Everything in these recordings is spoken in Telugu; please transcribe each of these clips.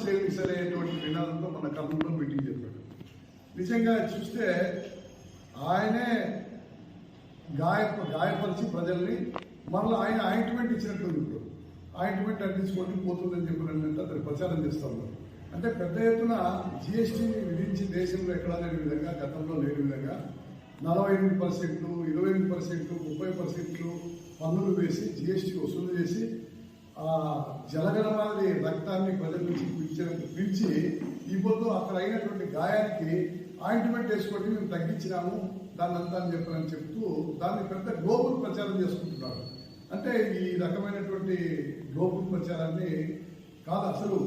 సేవింగ్స్ అనేటువంటి నినాదంతో మన కర్నూలులో మీటింగ్ చెప్పాడు నిజంగా చూస్తే ఆయనే గాయ గాయపరిచి ప్రజల్ని మళ్ళీ ఆయన ఆయింట్మెంట్ ఇచ్చినట్టుంది ఇప్పుడు. ఆయింట్మెంట్ అంటించుకొని పోతుందని చెప్పినట్టు అతను ప్రచారం చేస్తా అంటే పెద్ద ఎత్తున జిఎస్టీని విధించి దేశంలో ఎక్కడా లేని విధంగా గతంలో లేని విధంగా నలభై ఎనిమిది పర్సెంట్లు ఇరవై ఎనిమిది పర్సెంట్లు ముప్పై పర్సెంట్లు పన్నులు వేసి జిఎస్టీ వస్తుంది ఆ జలగలమాది రక్తాన్ని ప్రజల నుంచి పిలిచి ఈ పొద్దు అక్కడ అయినటువంటి గాయానికి ఆయింట్మెంట్ వేసుకొని మేము తగ్గించినాము. దాన్ని అంతా అని చెప్పని చెప్తూ దాన్ని పెద్ద గ్లోబల్ ప్రచారం చేసుకుంటున్నారు. అంటే ఈ రకమైనటువంటి గ్లోబల్ ప్రచారాన్ని కాదు అసలు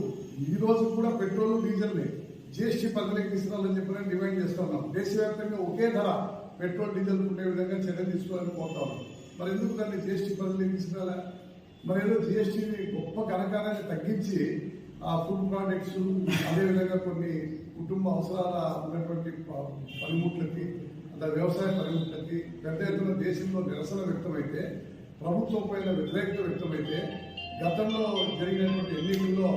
ఈ రోజు కూడా పెట్రోల్ డీజిల్ని జిఎస్టీ పరిధిలోకి తీసుకురావాలని చెప్పని డిమాండ్ చేస్తూ ఉన్నాం. దేశవ్యాప్తంగా ఒకే ధర పెట్రోల్ డీజిల్ ఉండే విధంగా చర్య తీసుకోవాలని కోరుతా ఉన్నాం. మరి ఎందుకు దాన్ని జిఎస్టీ పరిధిలోకి తీసుకురాలా? మరి ఏదో జిఎస్టీని గొప్ప కనకారాన్ని తగ్గించి ఆ ఫుడ్ ప్రోడక్ట్స్ అదేవిధంగా కొన్ని కుటుంబ అవసరాల ఉన్నటువంటి పనిముట్లకి అంటే వ్యవసాయ పనిముట్లకి పెద్ద ఎత్తున దేశంలో నిరసన వ్యక్తమైతే ప్రభుత్వం పైన వ్యతిరేకత వ్యక్తమైతే గతంలో జరిగినటువంటి ఎన్నికల్లో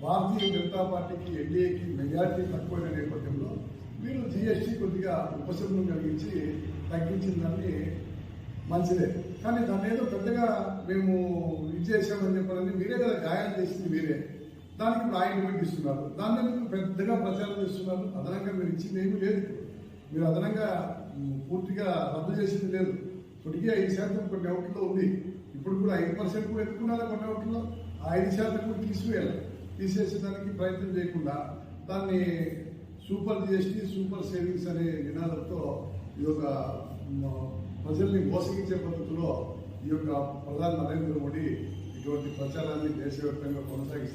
భారతీయ జనతా పార్టీకి ఎన్డీఏకి మెజార్టీ తక్కువైన నేపథ్యంలో వీళ్ళు జిఎస్టీ కొద్దిగా ఉపశమనం కలిగించి తగ్గించిన దాన్ని మంచిదే. కానీ దాన్ని ఏదో పెద్దగా మేము ఇది చేసామని చెప్పాలని మీరే కదా గాయాలు చేసింది మీరే. దానికి ఇప్పుడు ఆయన ఇస్తున్నారు. దాన్ని ఎందుకు పెద్దగా ప్రచారం చేస్తున్నారు? అదనంగా మీరు ఇచ్చింది ఏమీ లేదు మీరు అదనంగా పూర్తిగా రద్దు చేసింది లేదు. ఇప్పటికీ ఐదు శాతం కొన్ని అవుట్లో ఉంది. ఇప్పుడు కూడా ఐదు పర్సెంట్ కూడా ఎత్తుకున్నారా కొన్ని అవుట్లో? ఆ ఐదు శాతం కూడా తీసివేయాలి. తీసేసేదానికి ప్రయత్నం చేయకుండా దాన్ని సూపర్ జిఎస్టీ సూపర్ సేవింగ్స్ అనే నినాదంతో ఇది ఒక ప్రజల్ని మోసగించే పద్ధతిలో ఈ యొక్క ప్రధాని నరేంద్ర మోడీ ఇటువంటి ప్రచారాన్ని దేశవ్యాప్తంగా కొనసాగిస్తారు.